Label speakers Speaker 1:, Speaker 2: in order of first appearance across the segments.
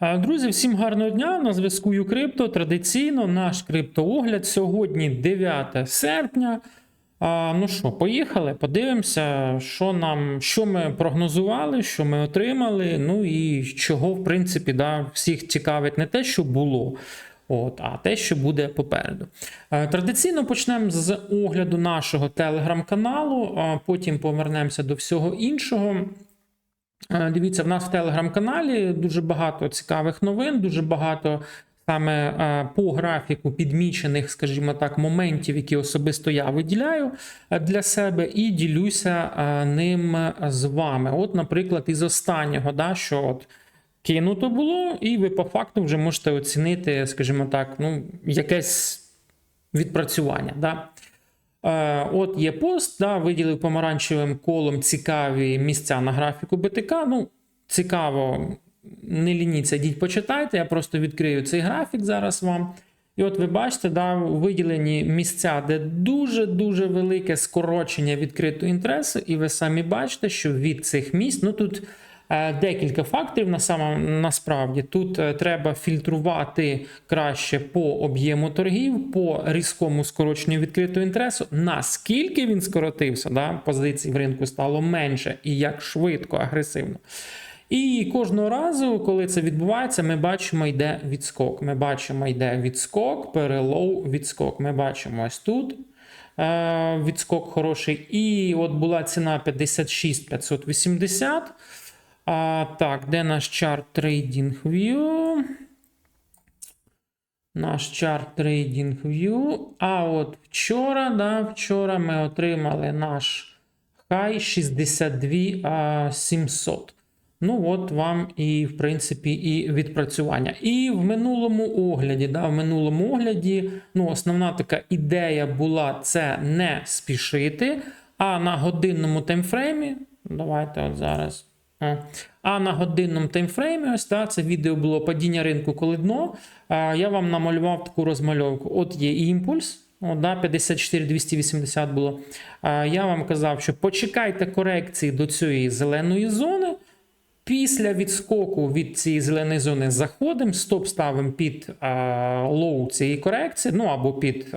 Speaker 1: Е, Друзі, всім гарного дня! На зв'язку Юкрипто. Традиційно наш криптоогляд сьогодні 9 серпня. Ну що, поїхали, подивимося, що нам, що ми прогнозували, що ми отримали. Ну і чого, в принципі, да, всіх цікавить не те, що було, от, а те, що буде попереду. Е, Традиційно почнемо з огляду нашого телеграм-каналу, а потім повернемося до всього іншого. Е, Дивіться, в нас в телеграм-каналі дуже багато цікавих новин, дуже багато саме е, по графіку підмічених, скажімо так, моментів, які особисто я виділяю е, для себе, і ділюся ним з вами. От, наприклад, із останнього, да, що от кинуто було, і ви по факту вже можете оцінити, скажімо так, ну, якесь відпрацювання. Да? Е, От є пост, да, виділив помаранчевим колом цікаві місця на графіку БТК. Ну, цікаво, не лініться, йдіть почитайте. Я просто відкрию цей графік зараз вам. І от ви бачите, да, виділені місця, де дуже-дуже велике скорочення відкритого інтересу, і ви самі бачите, що від цих місць, ну тут декілька факторів на самом, насправді. Тут е, треба фільтрувати краще по об'єму торгів, по різкому скороченню відкритого інтересу, наскільки він скоротився, да, позицій в ринку стало менше і як швидко, агресивно. І кожного разу, коли це відбувається, ми бачимо, йде відскок. Ми бачимо, йде відскок, перелоу, відскок. Ми бачимо ось тут е, відскок хороший. І от була ціна 56 580. А, так, де наш чарт TradingView? Наш чарт TradingView. А от вчора, да, вчора ми отримали наш хай 62 700. Ну, от вам і, в принципі, і відпрацювання. І в минулому огляді, да, в минулому огляді, ну, основна така ідея була це не спішити. А на годинному таймфреймі, давайте от зараз. А, на годинному таймфреймі, ось так, це відео було падіння ринку коли дно. Я вам намалював таку розмальовку. От є імпульс. О, да, 54 280 було. Я вам казав, що почекайте корекції до цієї зеленої зони. Після відскоку від цієї зеленої зони заходимо, стоп ставимо під лоу цієї корекції, ну або під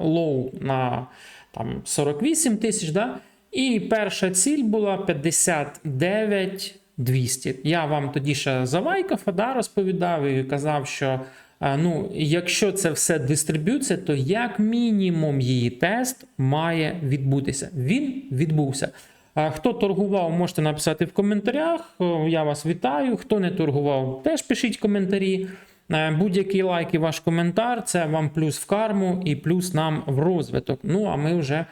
Speaker 1: лоу на там, 48 тисяч. Да? І перша ціль була 59 200. Я вам тоді ще за Вайкофа да, розповідав і казав, що е, ну, якщо це все дистриб'юція, то як мінімум її тест має відбутися. Він відбувся. Хто торгував, можете написати в коментарях. Я вас вітаю. Хто не торгував, теж пишіть коментарі. Е, Будь-який лайк і ваш коментар це вам плюс в карму і плюс нам в розвиток. Ну а ми вже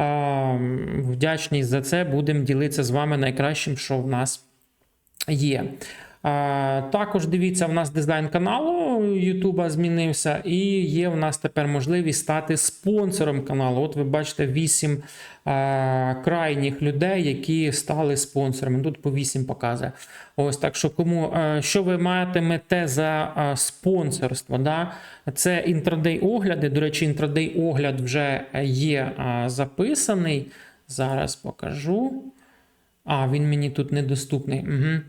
Speaker 1: а, вдячні за це будемо ділитися з вами найкращим, що в нас є. А, також дивіться, в нас дизайн каналу Ютуба змінився, і є в нас тепер можливість стати спонсором каналу. От ви бачите 8 крайніх людей, які стали спонсорами. Тут по 8 показує. Ось так що кому а, що ви матимете за спонсорство? Да? Це інтрадей огляди. До речі, інтрадей огляд вже є записаний. Зараз покажу. А, він мені тут недоступний. Угу.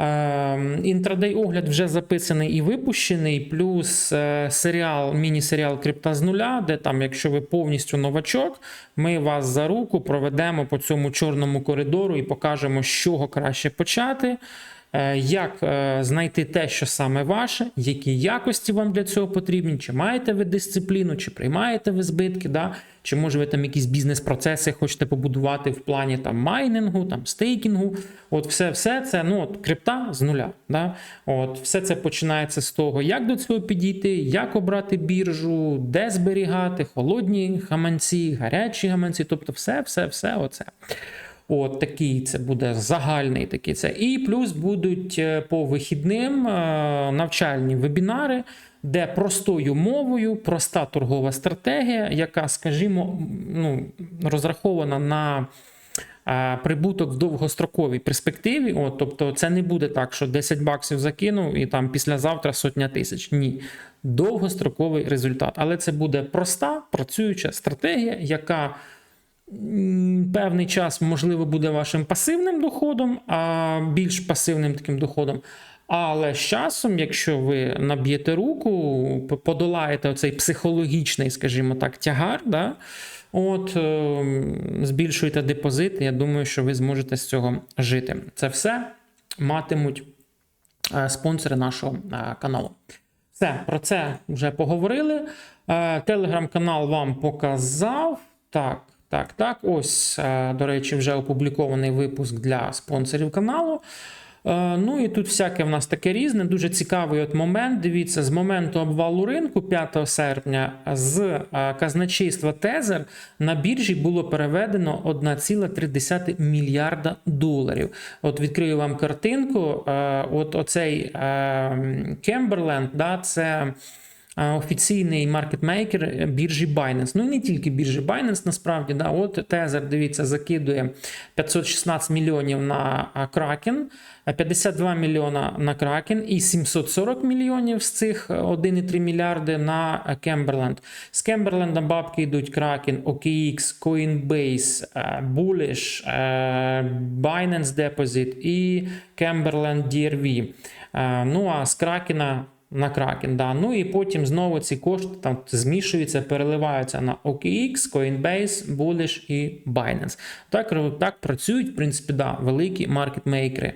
Speaker 1: Е, інтрадей огляд вже записаний і випущений, плюс е, серіал, міні-серіал Крипта з нуля, де там, якщо ви повністю новачок, ми вас за руку проведемо по цьому чорному коридору і покажемо, з чого краще почати. Е, Як е, знайти те, що саме ваше, які якості вам для цього потрібні, чи маєте ви дисципліну, чи приймаєте ви збитки, да? чи може ви там якісь бізнес-процеси хочете побудувати в плані там майнингу, там стейкінгу. От все, все це ну от крипта з нуля. Да? От все це починається з того, як до цього підійти, як обрати біржу, де зберігати, холодні гаманці, гарячі гаманці, тобто все, все, все оце. От такий це буде загальний такий це. І плюс будуть е, по вихідним е, навчальні вебінари, де простою мовою, проста торгова стратегія, яка, скажімо, ну, розрахована на е, прибуток в довгостроковій перспективі. От, тобто, це не буде так, що 10 баксів закинув і там післязавтра сотня тисяч. Ні. Довгостроковий результат. Але це буде проста працююча стратегія, яка певний час, можливо, буде вашим пасивним доходом, а більш пасивним таким доходом. Але з часом, якщо ви наб'єте руку, подолаєте оцей психологічний, скажімо так, тягар, да, от, е, збільшуєте депозит, я думаю, що ви зможете з цього жити. Це все матимуть е, спонсори нашого е, каналу. Все, про це вже поговорили. Телеграм-канал вам показав. Так, так, так. Ось, е, до речі, вже опублікований випуск для спонсорів каналу. Е, Ну і тут всяке в нас таке різне. Дуже цікавий от момент. Дивіться, з моменту обвалу ринку 5 серпня з е, казначейства Тезер на біржі було переведено 1,3 мільярда доларів. От відкрию вам картинку. От оцей Кемберленд, да, це. Е, Офіційний маркетмейкер біржі Binance. Ну і не тільки біржі Binance, насправді. Да, От Тезер, дивіться, закидує 516 мільйонів на Kraken, 52 мільйона на Kraken і 740 мільйонів з цих е, 1,3 мільярди на е, Кемберленд. З Кемберленда бабки йдуть Kraken, OKX, Coinbase, е, Bullish, е, Binance Deposit і Cumberland DRV. Е, Ну а з Кракена на Kraken, да. Ну і потім знову ці кошти там змішуються, переливаються на OKX, Coinbase, Bullish і Binance. Так, так працюють, в принципі, да, великі маркетмейкери.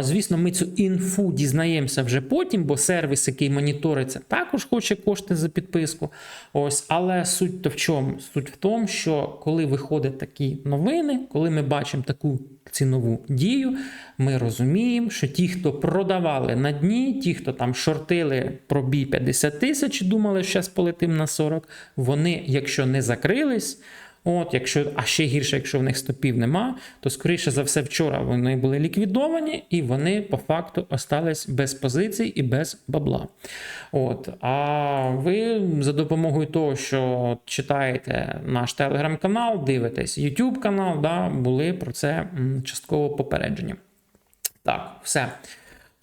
Speaker 1: Звісно, ми цю інфу дізнаємося вже потім, бо сервіс, який моніториться, також хоче кошти за підписку. Ось, але суть то в чому? Суть в тому, що коли виходять такі новини, коли ми бачимо таку цінову дію, ми розуміємо, що ті, хто продавали на дні, ті, хто там шортили пробій 50 тисяч, думали, що зараз полетим на 40, вони, якщо не закрились. От, якщо, а ще гірше, якщо в них стопів нема, то скоріше за все вчора вони були ліквідовані і вони по факту остались без позицій і без бабла. От, а ви за допомогою того, що читаєте наш телеграм-канал, дивитесь YouTube канал, да, були про це частково попереджені. Так, все.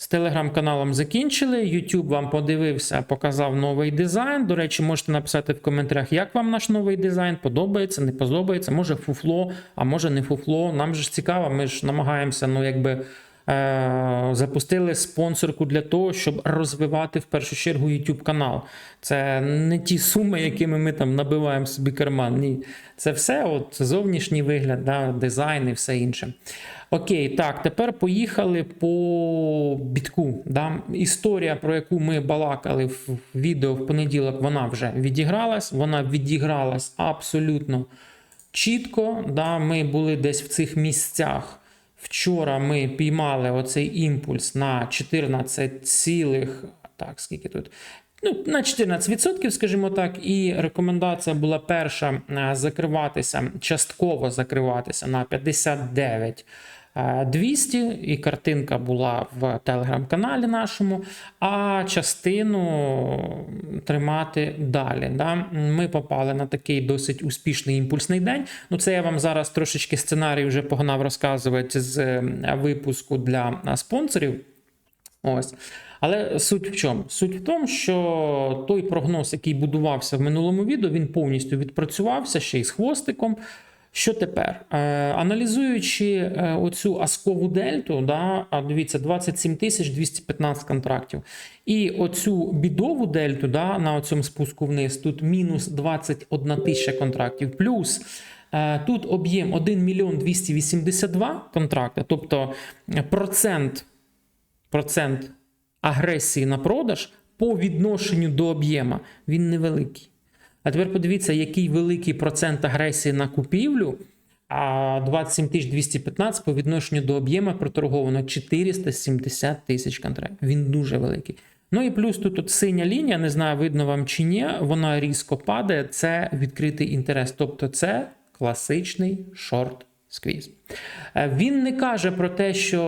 Speaker 1: З телеграм-каналом закінчили. YouTube вам подивився, показав новий дизайн. До речі, можете написати в коментарях, як вам наш новий дизайн, подобається, не подобається, може фуфло, а може не фуфло. Нам же ж цікаво, ми ж намагаємося, ну, якби. е, Запустили спонсорку для того, щоб розвивати в першу чергу YouTube канал. Це не ті суми, якими ми там набиваємо собі карман. Ні, це все от зовнішній вигляд, да, дизайн і все інше. Окей, так, тепер поїхали по бітку. Да? Історія, про яку ми балакали в відео в понеділок, вона вже відігралась. Вона відігралась абсолютно чітко. Да? Ми були десь в цих місцях. Вчора ми піймали оцей імпульс на 14, цілих, так, скільки тут? Ну, на 14%, скажімо так, і рекомендація була перша е, закриватися, частково закриватися на 59 е, 200, і картинка була в телеграм-каналі нашому, а частину тримати далі. Да? Ми попали на такий досить успішний імпульсний день. Ну, це я вам зараз трошечки сценарій вже погнав розказувати з е, випуску для е, спонсорів. Ось. Але суть в чому? Суть в тому, що той прогноз, який будувався в минулому відео, він повністю відпрацювався ще й з хвостиком. Що тепер? Е, аналізуючи е, оцю аскову дельту, да, дивіться, 27 тисяч 215 контрактів. І оцю бідову дельту да, на цьому спуску вниз, тут мінус 21 тисяча контрактів. Плюс е, тут об'єм 1 мільйон 282 контракти, тобто процент процент агресії на продаж по відношенню до об'єма, він невеликий. А тепер подивіться, який великий процент агресії на купівлю. А 27 215 по відношенню до об'єму проторговано 470 тисяч контрактів. Він дуже великий. Ну і плюс тут от синя лінія, не знаю, видно вам чи ні, вона різко падає. Це відкритий інтерес. Тобто це класичний шорт сквіз. Е, Він не каже про те, що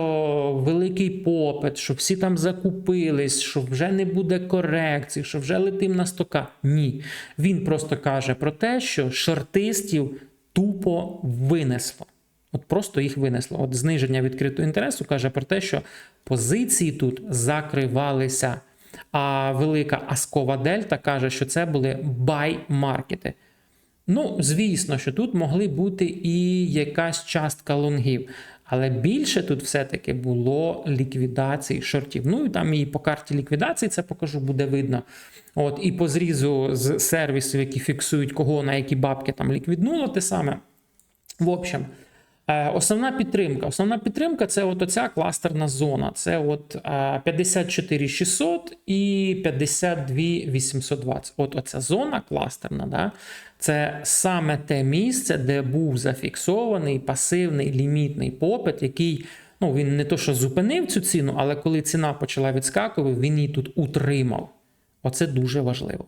Speaker 1: великий попит, що всі там закупились, що вже не буде корекцій, що вже летим на стока. Ні. Він просто каже про те, що шортистів тупо винесло. От просто їх винесло. От зниження відкритого інтересу каже про те, що позиції тут закривалися. А велика аскова дельта каже, що це були бай-маркети. Ну, звісно, що тут могли бути і якась частка лонгів. Але більше тут все-таки було ліквідації шортів. Ну і там і по карті ліквідації це покажу, буде видно. От, і по зрізу з сервісів, які фіксують кого на які бабки там ліквіднуло, те саме. В общем, основна підтримка. Основна підтримка це от оця кластерна зона. Це от е, 54 600 і 52 820. От оця зона кластерна, да, це саме те місце, де був зафіксований пасивний лімітний попит, який. Ну, він не то, що зупинив цю ціну, але коли ціна почала відскакувати, він її тут утримав. Оце дуже важливо.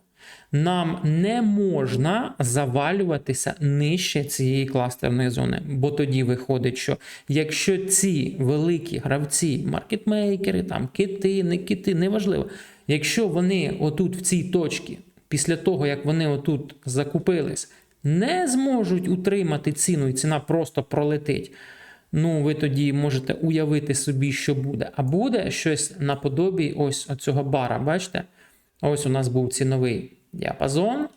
Speaker 1: Нам не можна завалюватися нижче цієї кластерної зони, бо тоді виходить, що якщо ці великі гравці, маркетмейкери, там кити, не кити, неважливо, якщо вони отут в цій точці, після того як вони отут закупились, не зможуть утримати ціну, і ціна просто пролетить. Ну, ви тоді можете уявити собі, що буде. А буде щось наподобі ось цього бара. Бачите? Ось у нас був ціновий діапазон.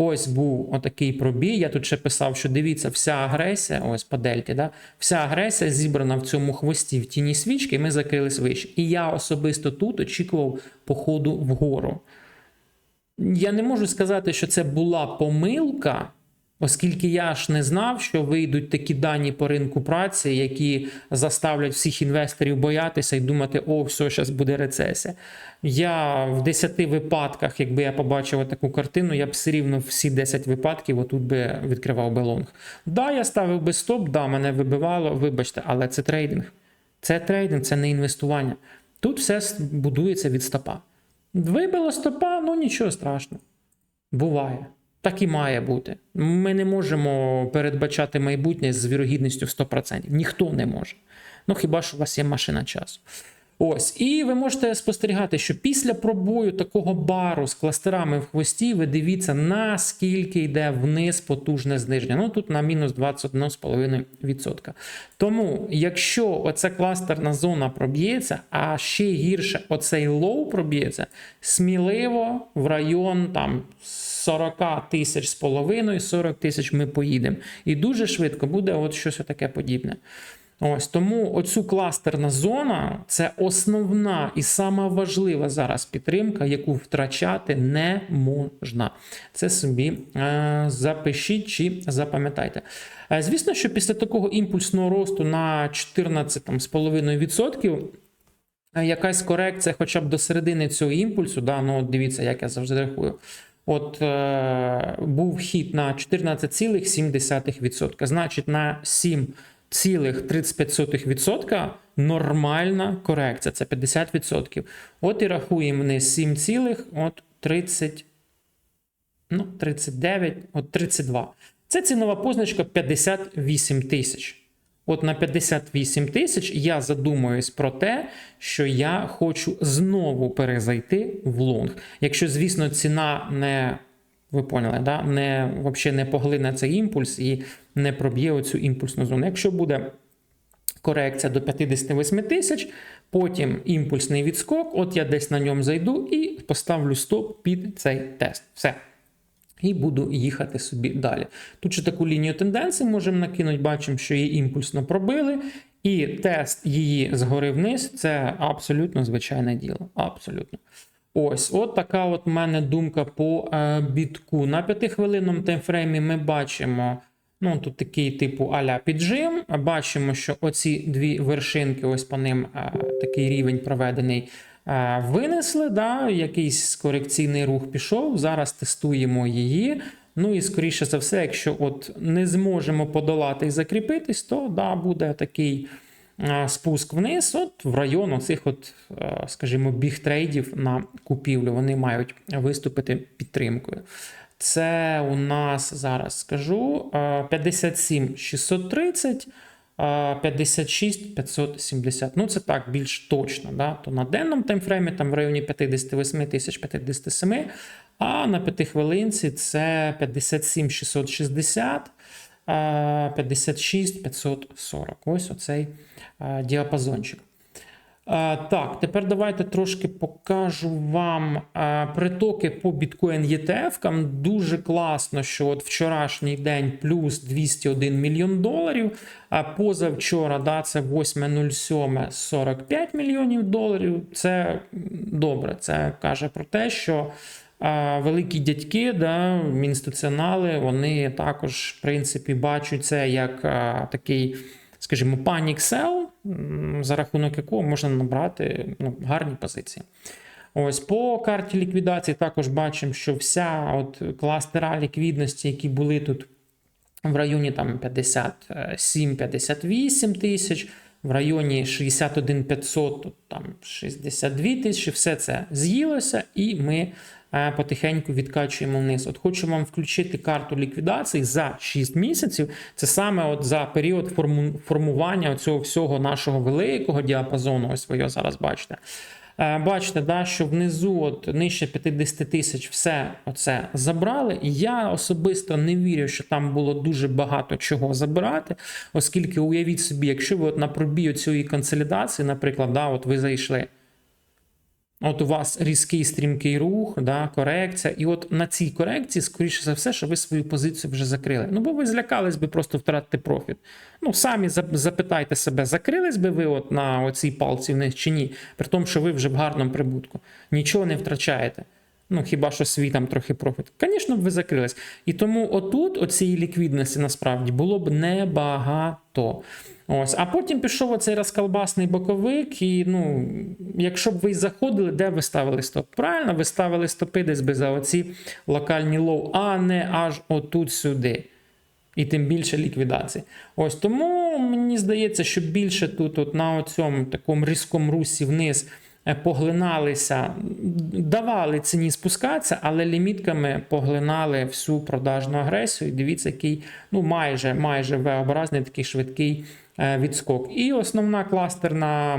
Speaker 1: Ось був отакий пробій. Я тут ще писав, що дивіться, вся агресія, ось по дельті, да? вся агресія зібрана в цьому хвості в тіні свічки, і ми закрились вище. І я особисто тут очікував походу вгору. Я не можу сказати, що це була помилка, оскільки я ж не знав, що вийдуть такі дані по ринку праці, які заставлять всіх інвесторів боятися і думати, о, все, зараз буде рецесія. Я в 10 випадках, якби я побачив таку картину, я б все рівно всі 10 випадків отут би відкривав би лонг. Да, я ставив би стоп, да, мене вибивало, вибачте, але це трейдинг. Це трейдинг, це не інвестування. Тут все будується від стопа. Вибило стопа, ну нічого страшного. Буває. Так і має бути. Ми не можемо передбачати майбутнє з вірогідністю в 100%. Ніхто не може. Ну хіба що у вас є машина часу. Ось, і ви можете спостерігати, що після пробою такого бару з кластерами в хвості, ви дивіться, наскільки йде вниз потужне зниження. Ну тут на мінус 21,5%. Тому, якщо оця кластерна зона проб'ється, а ще гірше оцей лоу проб'ється, сміливо в район там 40 тисяч з половиною, 40 тисяч ми поїдемо. І дуже швидко буде от щось таке подібне. Ось тому оцю кластерна зона це основна і сама важлива зараз підтримка, яку втрачати не можна. Це собі е, запишіть чи запам'ятайте. Е, звісно, що після такого імпульсного росту на 14,5%. е, Якась корекція, хоча б до середини цього імпульсу, да, ну дивіться, як я завжди рахую. От е, був хід на 14,7%. Значить, на 7,35% нормальна корекція. Це 50%. От і рахуємо ми 7,30, ну, 39, от 32. Це цінова позначка 58 тисяч. От на 58 тисяч я задумуюсь про те, що я хочу знову перезайти в лонг. Якщо, звісно, ціна не ви поняли, да? не, взагалі не поглине цей імпульс і не проб'є оцю імпульсну зону. Якщо буде корекція до 58 тисяч, потім імпульсний відскок, от я десь на ньому зайду і поставлю стоп під цей тест. Все. І буду їхати собі далі. Тут ще таку лінію тенденції можемо накинути, бачимо, що її імпульсно пробили. І тест її згори вниз це абсолютно звичайне діло. Абсолютно. Ось, от така от в мене думка по е, бітку. На п'ятихвилинному таймфреймі ми бачимо. Ну, тут такий типу аля піджим. Бачимо, що оці дві вершинки, ось по ним е, такий рівень проведений. Е, Винесли, да, якийсь корекційний рух пішов. Зараз тестуємо її. Ну і скоріше за все, якщо от не зможемо подолати і закріпитись, то да, буде такий е, спуск вниз, от в район оцих, от, е, скажімо, біг трейдів на купівлю. Вони мають виступити підтримкою. Це у нас зараз скажу е, 57 630. Е, 56 570. Ну, це так більш точно. Да? То на денному таймфреймі там в районі 58 тисяч 57, а на 5 хвилинці це 57 660, е, 56 540. Ось оцей діапазончик. Е, Так, тепер давайте трошки покажу вам е, притоки по біткоін ETF. Дуже класно, що от вчорашній день плюс 201 мільйон доларів. А позавчора, да, це 8.07 45 мільйонів доларів. Це добре. Це каже про те, що е, великі дядьки, да, інституціонали, вони також, в принципі, бачать це як такий скажімо, panic sell, за рахунок якого можна набрати ну, гарні позиції. Ось по карті ліквідації також бачимо, що вся от кластера ліквідності, які були тут в районі там 57-58 тисяч, в районі 61 500, тут там 62 тисячі, все це з'їлося, і ми е, потихеньку відкачуємо вниз. От хочу вам включити карту ліквідації за 6 місяців. Це саме от за період форму- формування цього всього нашого великого діапазону. Ось ви його зараз бачите. Е, Бачите, да, що внизу, от нижче 50 тисяч, все оце забрали. Я особисто не вірю, що там було дуже багато чого забирати, оскільки уявіть собі, якщо ви от на пробій цієї консолідації, наприклад, да, от ви зайшли. От у вас різкий стрімкий рух, да, корекція. І от на цій корекції, скоріше за все, що ви свою позицію вже закрили. Ну, бо ви злякались би просто втратити профіт. Ну, самі запитайте себе, закрились би ви от на оцій палці вниз чи ні, при тому, що ви вже в гарному прибутку. Нічого не втрачаєте. Ну, хіба що свій там трохи профіт. Звісно б ви закрились. І тому отут, оцієї ліквідності, насправді, було б небагато. Ось, а потім пішов оцей розколбасний боковик, і ну, якщо б ви заходили, де ви ставили стоп? Правильно, ви ставили стопи десь би за оці локальні лоу, а не аж отут сюди. І тим більше ліквідації. Ось тому мені здається, що більше тут, от на цьому такому різкому русі вниз поглиналися, давали ціні спускатися, але лімітками поглинали всю продажну агресію. Дивіться, який ну майже майже V-образний такий швидкий е, відскок. І основна кластерна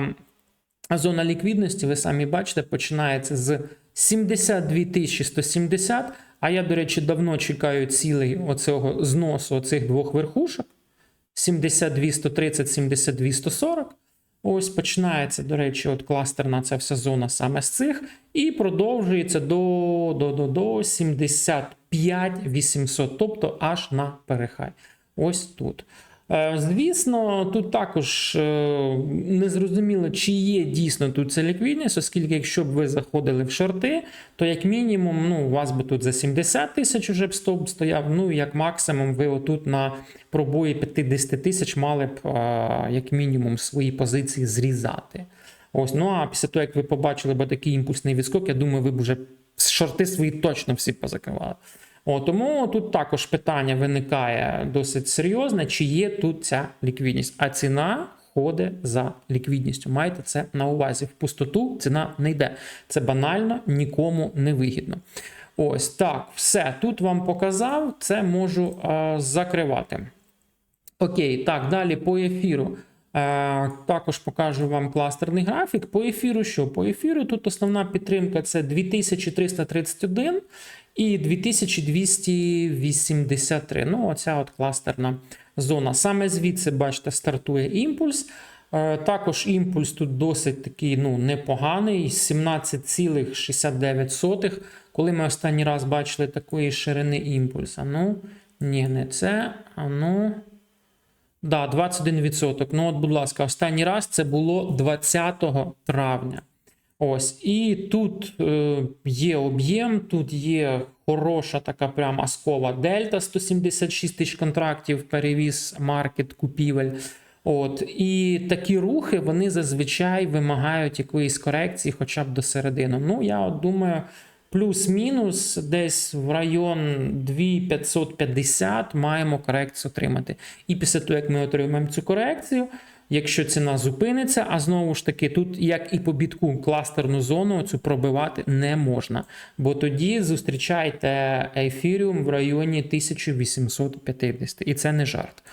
Speaker 1: зона ліквідності, ви самі бачите, починається з 72 170. А я, до речі, давно чекаю цілей оцього зносу оцих двох верхушок. 72 130, 72 140. Ось починається, до речі, от кластерна ця вся зона саме з цих, і продовжується до, до, до, до 75 800, тобто аж на перехай. Ось тут. Е, Звісно, тут також е, не зрозуміло, чи є дійсно тут ця ліквідність, оскільки якщо б ви заходили в шорти, то як мінімум ну, у вас би тут за 70 тисяч вже б стоп стояв. Ну і як максимум, ви отут на пробої 50 тисяч мали б е, як мінімум свої позиції зрізати. Ось, ну а після того, як ви побачили б такий імпульсний відскок, я думаю, ви б вже шорти свої точно всі позакривали. О, тому тут також питання виникає досить серйозне, чи є тут ця ліквідність. А ціна ходить за ліквідністю. Майте це на увазі. В пустоту ціна не йде. Це банально нікому не вигідно. Ось так, все. Тут вам показав, це можу е, закривати. Окей, так, далі по ефіру. Е, також покажу вам кластерний графік. По ефіру що? По ефіру тут основна підтримка це 2331 і 2283. Ну, оця от кластерна зона. Саме звідси, бачите, стартує імпульс. Е, Також імпульс тут досить такий ну, непоганий, 17,69. Коли ми останній раз бачили такої ширини імпульса. Ну, ні, не це. А ну. Да, 21%. Ну, от, будь ласка, останній раз це було 20 травня. Ось, і тут е, є об'єм, тут є хороша така прям аскова дельта 176 тисяч контрактів, перевіз маркет купівель. От, і такі рухи вони зазвичай вимагають якоїсь корекції, хоча б до середини. Ну, я от думаю, плюс-мінус десь в район 2550 маємо корекцію отримати. І після того, як ми отримаємо цю корекцію, якщо ціна зупиниться, а знову ж таки, тут, як і по бітку, кластерну зону цю пробивати не можна. Бо тоді зустрічайте ефіріум в районі 1850. І це не жарт.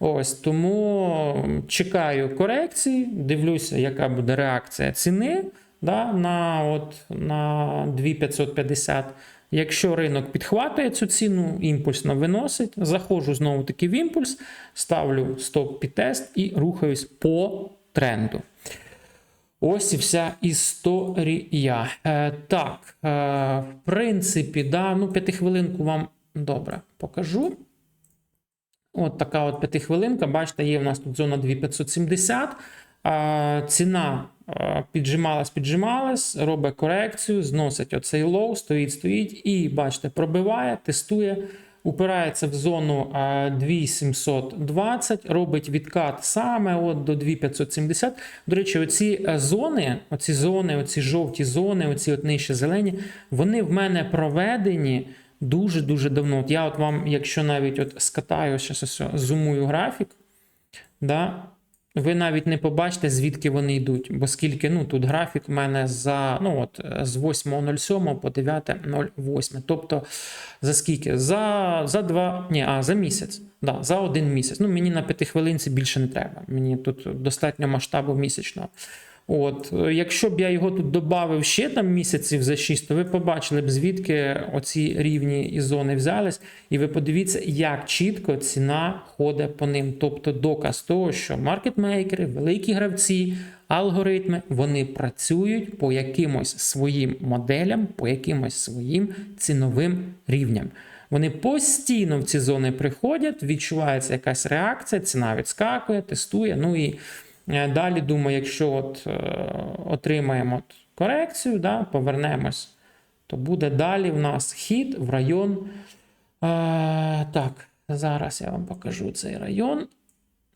Speaker 1: Ось тому чекаю корекції, дивлюся, яка буде реакція ціни да, на, от, на 2550. Якщо ринок підхватує цю ціну, імпульсно виносить, заходжу знову таки в імпульс, ставлю стоп під тест і рухаюсь по тренду. Ось і вся історія. Е, так, е, в принципі, да, ну, п'ятихвилинку вам добре покажу. От така от п'ятихвилинка. Бачите, є в нас тут зона 2570. А, ціна піджималась, піджималась, робить корекцію, зносить оцей лоу, стоїть, стоїть, і бачите, пробиває, тестує, упирається в зону 2720, робить відкат саме от до 2570. До речі, оці е, зони, оці зони, оці жовті зони, оці от нижче зелені, вони в мене проведені. Дуже-дуже давно. От я от вам, якщо навіть от скатаю, ось зумую графік, да, ви навіть не побачите, звідки вони йдуть. Бо скільки, ну, тут графік в мене за, ну, от, з 8.07 по 9.08. Тобто, за скільки? За, за два, ні, а, за місяць. Да, за один місяць. Ну, мені на п'яти хвилинці більше не треба. Мені тут достатньо масштабу місячного. От, якщо б я його тут додав ще там місяців за 6, то ви побачили б, звідки оці рівні і зони взялись, і ви подивіться, як чітко ціна ходить по ним. Тобто доказ того, що маркетмейкери, великі гравці, алгоритми, вони працюють по якимось своїм моделям, по якимось своїм ціновим рівням. Вони постійно в ці зони приходять, відчувається якась реакція, ціна відскакує, тестує. Ну і Далі думаю, якщо от, е, отримаємо от корекцію, да, повернемось, то буде далі в нас хід в район. Е, так, зараз я вам покажу цей район.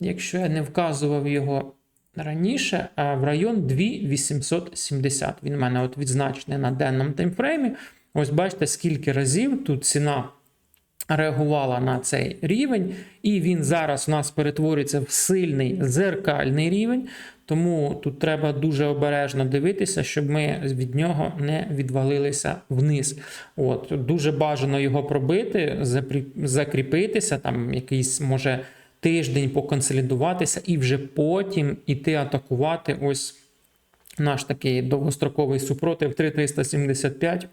Speaker 1: Якщо я не вказував його раніше, а в район 2870. Він у мене от відзначений на денному таймфреймі. Ось бачите, скільки разів тут ціна реагувала на цей рівень, і він зараз у нас перетворюється в сильний зеркальний рівень. Тому тут треба дуже обережно дивитися, щоб ми від нього не відвалилися вниз. От Дуже бажано його пробити, закріпитися, там якийсь може тиждень поконсолідуватися, і вже потім іти атакувати ось наш такий довгостроковий супротив 3375,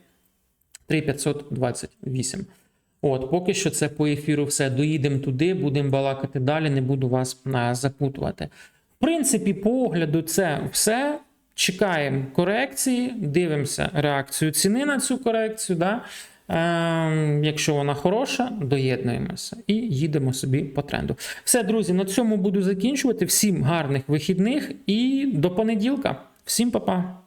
Speaker 1: 3528. От, поки що це по ефіру все. Доїдемо туди, будемо балакати далі, не буду вас запутувати. В принципі, по огляду, це все. Чекаємо корекції, дивимося реакцію ціни на цю корекцію. Да? Е, якщо вона хороша, доєднуємося і їдемо собі по тренду. Все, друзі, на цьому буду закінчувати. Всім гарних вихідних і до понеділка. Всім па-па!